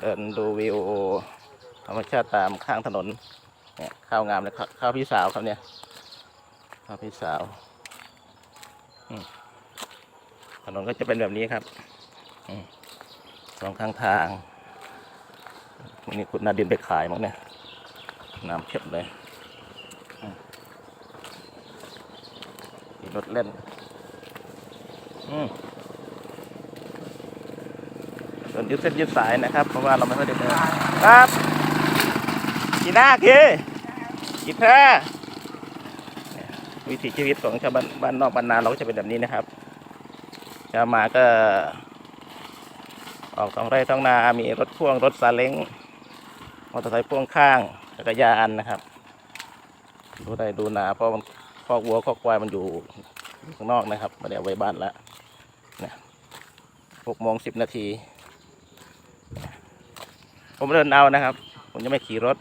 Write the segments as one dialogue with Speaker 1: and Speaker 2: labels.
Speaker 1: เดินดูวิวธรรมชาติตามข้างถนนเนี่ยข้าวงามเลยข้าวข้าวพี่สาวครับเนี่ยข้าวพี่สาวถนนก็จะเป็นแบบนี้ครับสองข้างทางนี่คุณนาดินไปขายมั้งเนี่ยน้ำเข็มเลยมีรถเล่น อืม นยืดเส้นยืดสายนะครับ เพราะว่าเราไม่ค่อยได้เดินครับกีน่าคือกีแท้เนี่ยวิถีชีวิตของชาวบ้านบ้านนอกบ้านนาเราก็จะเป็นแบบนี้นะครับเช้ามาก็ ออกท้องไร่ท้องนา มีรถพ่วงรถซาเล้งมอเตอร์ไซค์พ่วงข้างจักรยานนะครับดูได้ดูนาเพราะมันคอกวัวคอกควายมันอยู่ข้างนอกนะครับม่ได้เอาไว้บ้านล้วเนี่ยหกโมงสิบนาที ผมเดินเอานะครับ ผมจะไม่ขี่รถ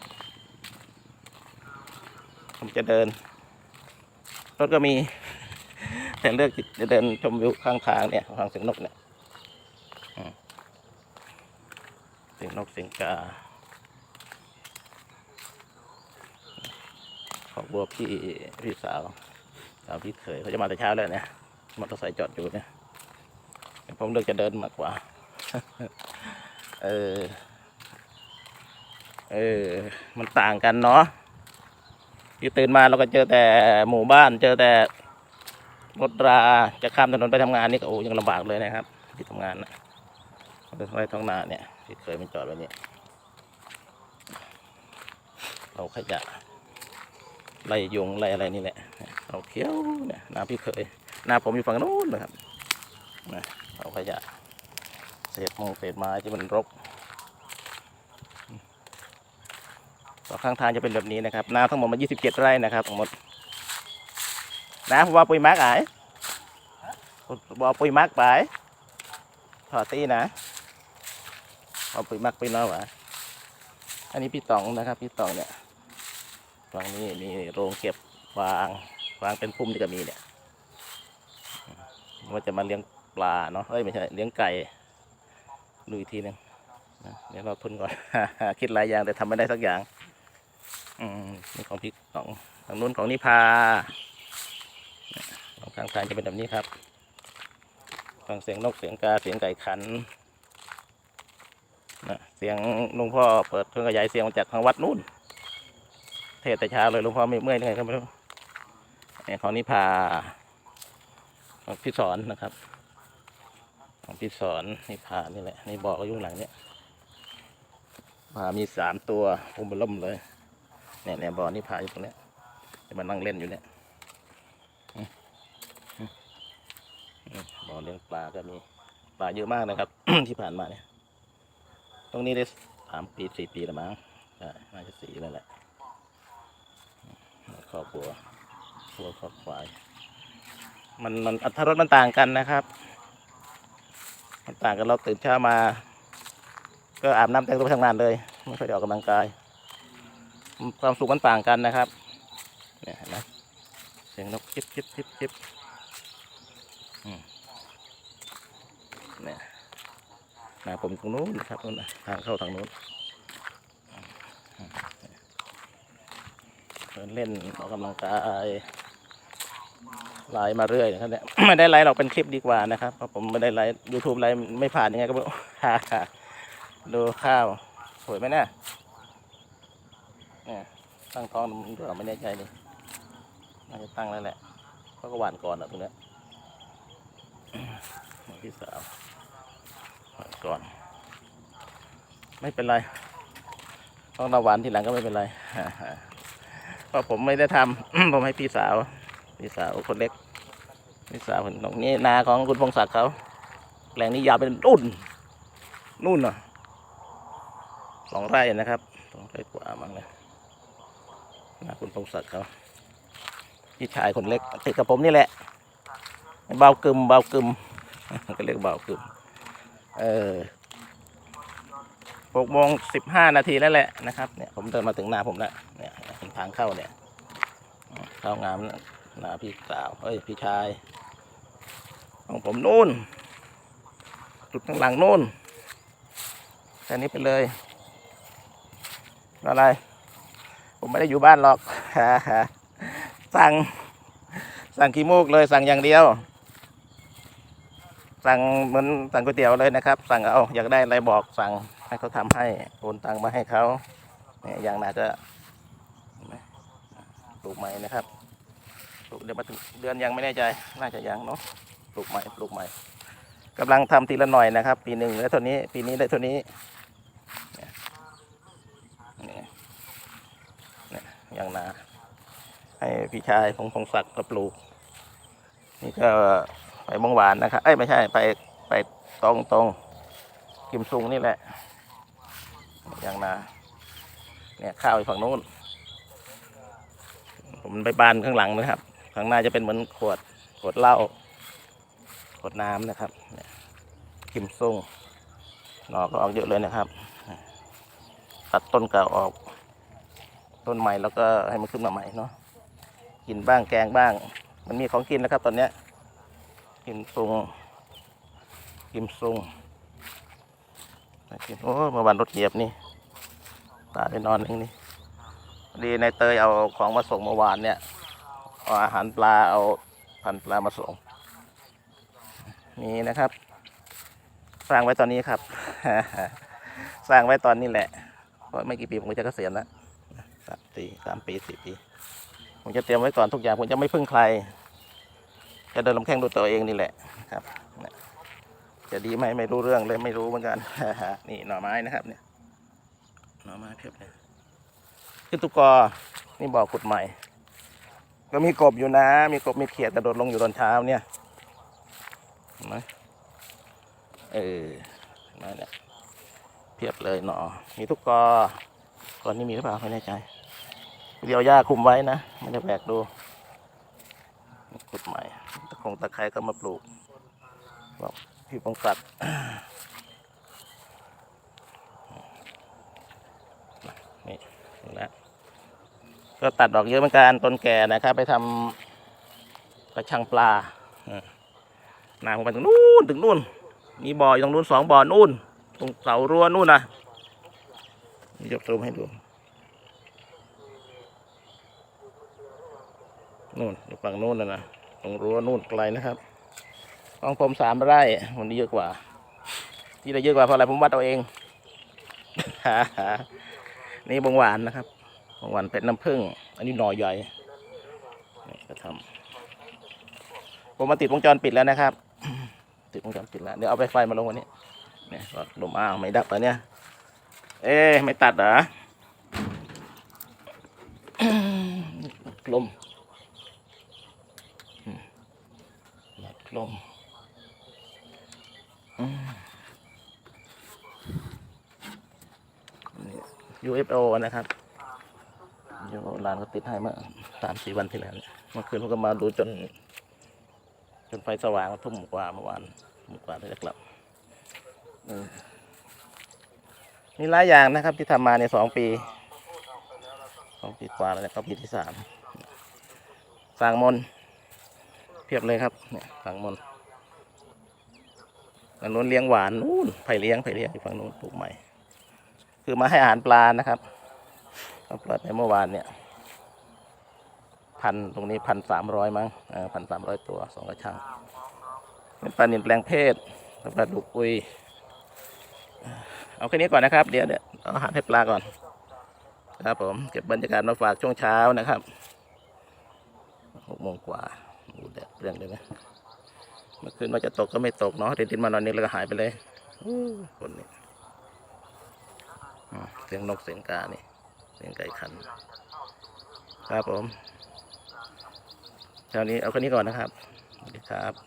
Speaker 1: ผมจะเดิน รถก็มี แต่เลือกจะเดินชมวิวข้างทางเนี่ยฟังเสียงนกเนี่ยเสียงนกเสียงกาขอบบัวพี่พี่สาวสาวพี่เขยเขาจะมาแต่เช้าแล้วเนี่ยมอเตอร์ไซค์จอดอยู่เนี่ยผมเลือกจะเดินมากกว่า เออ เออ มันต่างกันเนาะที่ตื่นมาเราก็เจอแต่หมู่บ้าน เจอแต่รถราจะข้ามถนนไปทำงานนี่ก็โอ้ยังลำบากเลยนะครับ ที่ทำงานนะรถไฟท้องนาเนี่ยที่เคยมันจอดไว้เนี่ยเราขยะไล่ยุงไล่อะไรนี่แหละเราเขียวเนี่ยนาพี่เคยนาผมอยู่ฝั่งนู้นนะครับนะเราขยะเศษมงเศษไม้ที่มันรก ข้างทางจะเป็นแบบนี้นะครับนาทั้งหมดมา27 ไร่นะครับทั้งหมดนะว่าปุยมักอายบอกปุยมักไปถอดตีนะเอาปุยมักไปเนาะวะอันนี้พี่ตองนะครับ พี่ตองเนี่ยฝั่งนี้มีโรงเก็บฟางฟางเป็นพุ่มที่ก็มีเนี่ยว่าจะมาเลี้ยงปลาเนาะเอ้ยไม่ใช่เลี้ยงไก่ดูอีกทีหนึงเดี๋ยวเราทุนก่อน คิดหลายอย่างแต่ทำไม่ได้สักอย่าง อืมนี่ของพี่ของทางนู้นของนิพาของข้างทางจะเป็นแบบนี้ครับฟังเสียงนกเสียงกาเสียงไก่ขันนะเสียงหลุงพ่อเปิดเครื่องขยายเสียงมาจากทางวัดนู่น เทศแต่เช้าเลยหลุงพ่อไม่เมื่อยยังไงก็ไม่รู้นี่ของนิพาของพี่สอนนะครับ ของพี่สอนนิพานี่แหละนี่บอกก็อยุ่งหลังเนี่ยพามีสามตัวอุ้มบล่มเลย เนี่ยเนี่ยบ่อนี่พาอยู่ตรงเนี้ยจะมานั่งเล่นอยู่เนี่ยบ่อเลี้ยงปลาก็มีปลาเยอะมากนะครับ ที่ผ่านมาเนี่ย ตรงนี้ได้สามปีสี่ปีแล้วมั้งใช่น่าจะสี่แล้วแหละครอบครัวครัวครอบควาย มันมันอัตรรสมันต่างกันนะครับ มันต่างกันเราตื่นเช้ามา ก็อาบน้ำแต่งตัวไปทำงานเลย ไม่ค่อยได้ออกกำลังกาย ความสุขมันต่างกันนะครับเนี่ยเห็นไหมเสียงนกจิบจิบจิบจิบเนี่ยนาผมตรงนู้นครับนู้นทางเข้าทางนู้นเล่นออกกำลังกายไลฟ์มาเรื่อยนะครับเนี่ยไม่ได้ไลฟ์หรอกเป็นคลิปดีกว่านะครับเพราะผมไม่ได้ไลฟ์ยูทูบไลฟ์ไม่ผ่านยังไงก็ไม่รู้ดูข้าวสวยไหมเนี่ยเนี่ย ตั้งท้องมันก็ไม่แน่ใจเลยน่าจะตั้งแล้วแหละเขาก็หวานก่อนอะตรงเนี้ยพี่สาวหวานก่อน ไม่เป็นไรต้องเราหวานทีหลังก็ไม่เป็นไรเพราะผมไม่ได้ทำผมให้พี่สาว พี่สาวคนเล็ก พี่สาวคนตรงนี้นาของคุณพงศักดิ์เขาแปลงนี้ยาวเป็นรุ่นนู่นน่ะสองไร่นะครับสองไร่กว่ามั้งเลย นะคุณพงศักดิ์เขาพี่ชายคนเล็กติดกับผมนี่แหละ เบากึมเบากึมก็เรียกเบากึมเออหกโมงสิบห้านาทีแล้วแหละนะครับเนี่ยผมเดินมาถึงนาผมแล้วเนี่ยทางเข้าเนี่ยเข้างามนาพี่สาวเอ้ยพี่ชายของผมนู่นจุดข้างหลังนู่นแค่นี้ไปเลยอะไร ผมไม่ได้อยู่บ้านหรอกสั่ง สั่งขี้มูกเลยสั่งอย่างเดียว สั่งเหมือนสั่งก๋วยเตี๋ยวเลยนะครับ สั่งเอาอยากได้อะไรบอกสั่งให้เขาทำให้โอนตังมาให้เขาเนี่ยอย่างน่าจะปลูกใหม่นะครับปลูกเดือนมาถึงเดือนยังไม่แน่ใจ น่าจะยังเนาะปลูกใหม่ปลูกใหม่กำลังทำทีละหน่อยนะครับ ปีหนึ่งได้เท่านี้ปีนี้ได้เท่านี้เนี่ยเนี่ยเนี่ยอย่างนาให้ พี่ชายพงพงศักดิ์ก็ปลูก นี่ก็ไปมงหวานนะครับ เอ้ยไม่ใช่ไปไปตรงตรงกิมซุงนี่แหละ อย่างนาเนี่ยข้าวอยู่ฝั่งนู้น ผมไปบานข้างหลังนะครับ ข้างหน้าจะเป็นเหมือนขวดขวดเหล้าขวดน้ำนะครับเนี่ยกิมซุงหนอก็ออกเยอะเลยนะครับ ตัดต้นเก่าออก ต้นใหม่แล้วก็ให้มันขึ้นมาใหม่เนาะ กินบ้างแกงบ้าง มันมีของกินนะครับ ตอนเนี้ยกิมซุงกิมซุงน่ากินโอ้เมื่อวานรถเหยียบนี่ตาได้นอนเองนี่ดีในเตยเอาของมาส่งเมื่อวานเนี่ยเอาอาหารปลาเอาพันปลามาส่งนี่นะครับ สร้างไว้ตอนนี้ครับ สร้างไว้ตอนนี้แหละเพราะไม่กี่ปีผมก็จะเกษียณแล้วสามปีสามปีสี่ปี ผมจะเตรียมไว้ก่อนทุกอย่างผมจะไม่พึ่งใคร จะเดินลำแข้งดูตัวเองนี่แหละครับ จะดีไหมไม่รู้เรื่องเลยไม่รู้เหมือนกัน นี่หน่อไม้นะครับ เนี่ย หน่อไม้เพียบเลยขึ้นตุกอนี่บ่อขุดใหม่ ก็มีกบอยู่นะ มีกบมีเขียดกระโดดลงอยู่ตอนเช้าเนี่ยเห็นไหมเออนั่นแหละเพียบเลยหนอมีทุกกอก่อนนี้มีหรือเปล่าไม่แน่ใจ เดี๋ยวหญ้าคุมไว้นะมันจะแบกดูขุดใหม่ตะคงตะไคร้ก็มาปลูกบอกพี่ปงศัดนี่ถึงแล้วก็ตัดดอกเยอะเหมือนกันต้นแก่นะครับ ไปทำกระชังปลาอืมนาผมไปถึงนู่นถึงนู่น มีบ่ออยู่ตรงนู้นสองบ่อนู่น ตรงเสารั้วนู่นนะยกซูมให้ดู นู่นอยู่ฝั่งนู่นนะนะตรงรั้วนู่นไกลนะครับของผมสามไร่วันนี้เยอะกว่า ที่ได้เยอะกว่าเพราะอะไรผมวัดเอาเองนี่บงหวานนะครับบงหวานเป็ดน้ำผึ้งอันนี้หน่อใหญ่นี่ก็ทำผมมาติดวงจรปิดแล้วนะครับ ติดวงจรปิดแล้วเดี๋ยวเอาไปไฟมาลงวันนี้เนี่ยก็ลมอ้าวไม่ดับแล้วเนี่ย เอ๊ไม่ตัดเหรอลม ห ลัดลมอืมนี่ UFO นะครับ UFO ร้านก็ติดให้เมื่อสามสี่วันที่แล้วเมื่อคืนผมก็มาดูจน จนไฟสว่างทุ่มกว่าเมื่อวานทุ่มกว่าที่จะกลับมีหลายอย่างนะครับ ที่ทำมาในสองปีสองปีกว่าแล้วเนี่ยเข้าปีที่สามสร้างมนต์ เพียบเลยครับเนี่ยฝั่งมนฝั่งนู้นเลี้ยงหวานนู้นไผ่เลี้ยงไผ่เลี้ยงอยู่ฝั่งนู้นปลูกใหม่ คือมาให้อาหารปลานะครับเอาปลาในเมื่อวานเนี่ยพันตรงนี้พันสามร้อยมั้งพันสามร้อยตัวสองกระชังเป็นปลานิลแปลงเพศปลาดุกอุยเอาแค่นี้ก่อนนะครับ เดี๋ยวเดี๋ยวเอาอาหารให้ปลาก่อน ครับผม เก็บบรรยากาศมาฝากช่วงเช้านะครับหกโมงกว่า เปรี้ยงเลยนะเมื่อคืนว่าจะตกก็ไม่ตกเนาะติดติดมานอนนี่แล้วก็หายไปเลยคนนี้อ่เสียงนกเสียงกานี่เสียงไก่ขัน ครับผมเช้านี้เอาแค่นี้ก่อนนะครับสวัสดีครับ